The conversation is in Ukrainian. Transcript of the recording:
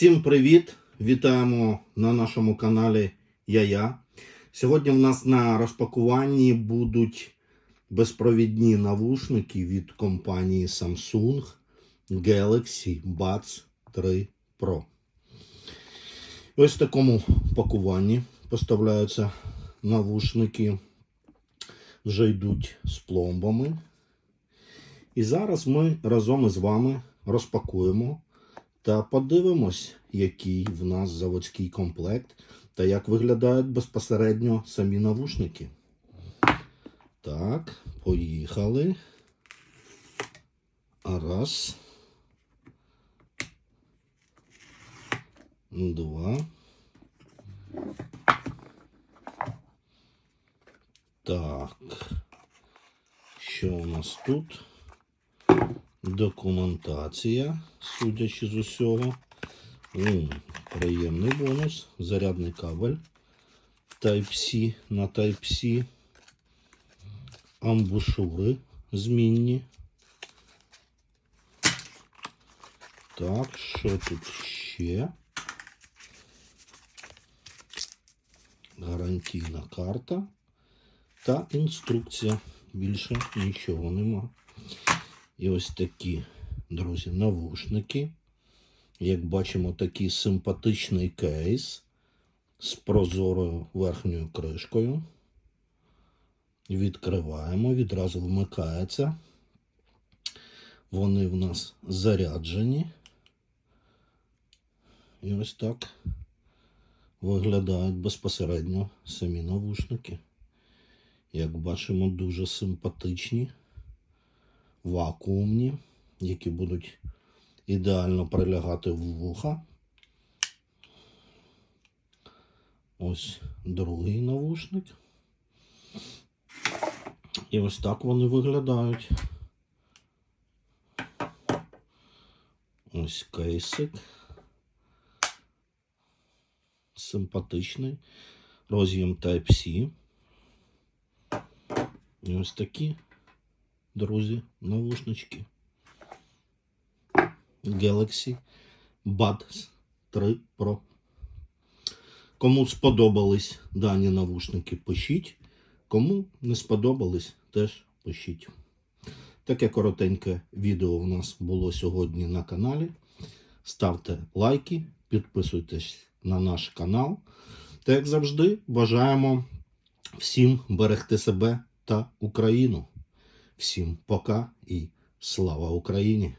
Всім привіт! Вітаємо на нашому каналі Я-Я. Сьогодні в нас на розпакуванні будуть безпровідні навушники від компанії Samsung Galaxy Buds 3 Pro. Ось в такому пакуванні поставляються навушники, вже йдуть з пломбами. І зараз ми разом із вами розпакуємо та подивимось, який в нас заводський комплект та як виглядають безпосередньо самі навушники. Так, поїхали. Раз. Два. Так. Що у нас тут? Документація, судячи з усього. М, приємний бонус. Зарядний кабель Type-C на Type-C. Амбушури змінні. Так, що тут ще? Гарантійна карта та інструкція. Більше нічого нема. І ось такі, друзі, навушники. Як бачимо, такий симпатичний кейс з прозорою верхньою кришкою. Відкриваємо, відразу вмикається. Вони в нас заряджені. І ось так виглядають безпосередньо самі навушники. Як бачимо, дуже симпатичні вакуумні, які будуть ідеально прилягати в вуха. Ось другий навушник. І ось так вони виглядають. Ось кейсик. Симпатичний. Роз'єм Type-C. І ось такі друзі, навушнички. Galaxy Buds 3 Pro. Кому сподобались дані навушники, пишіть. Кому не сподобались, теж пишіть. Таке коротеньке відео у нас було сьогодні на каналі. Ставте лайки, підписуйтесь на наш канал. Та, як завжди, бажаємо всім берегти себе та Україну. Всім пока і слава Україні!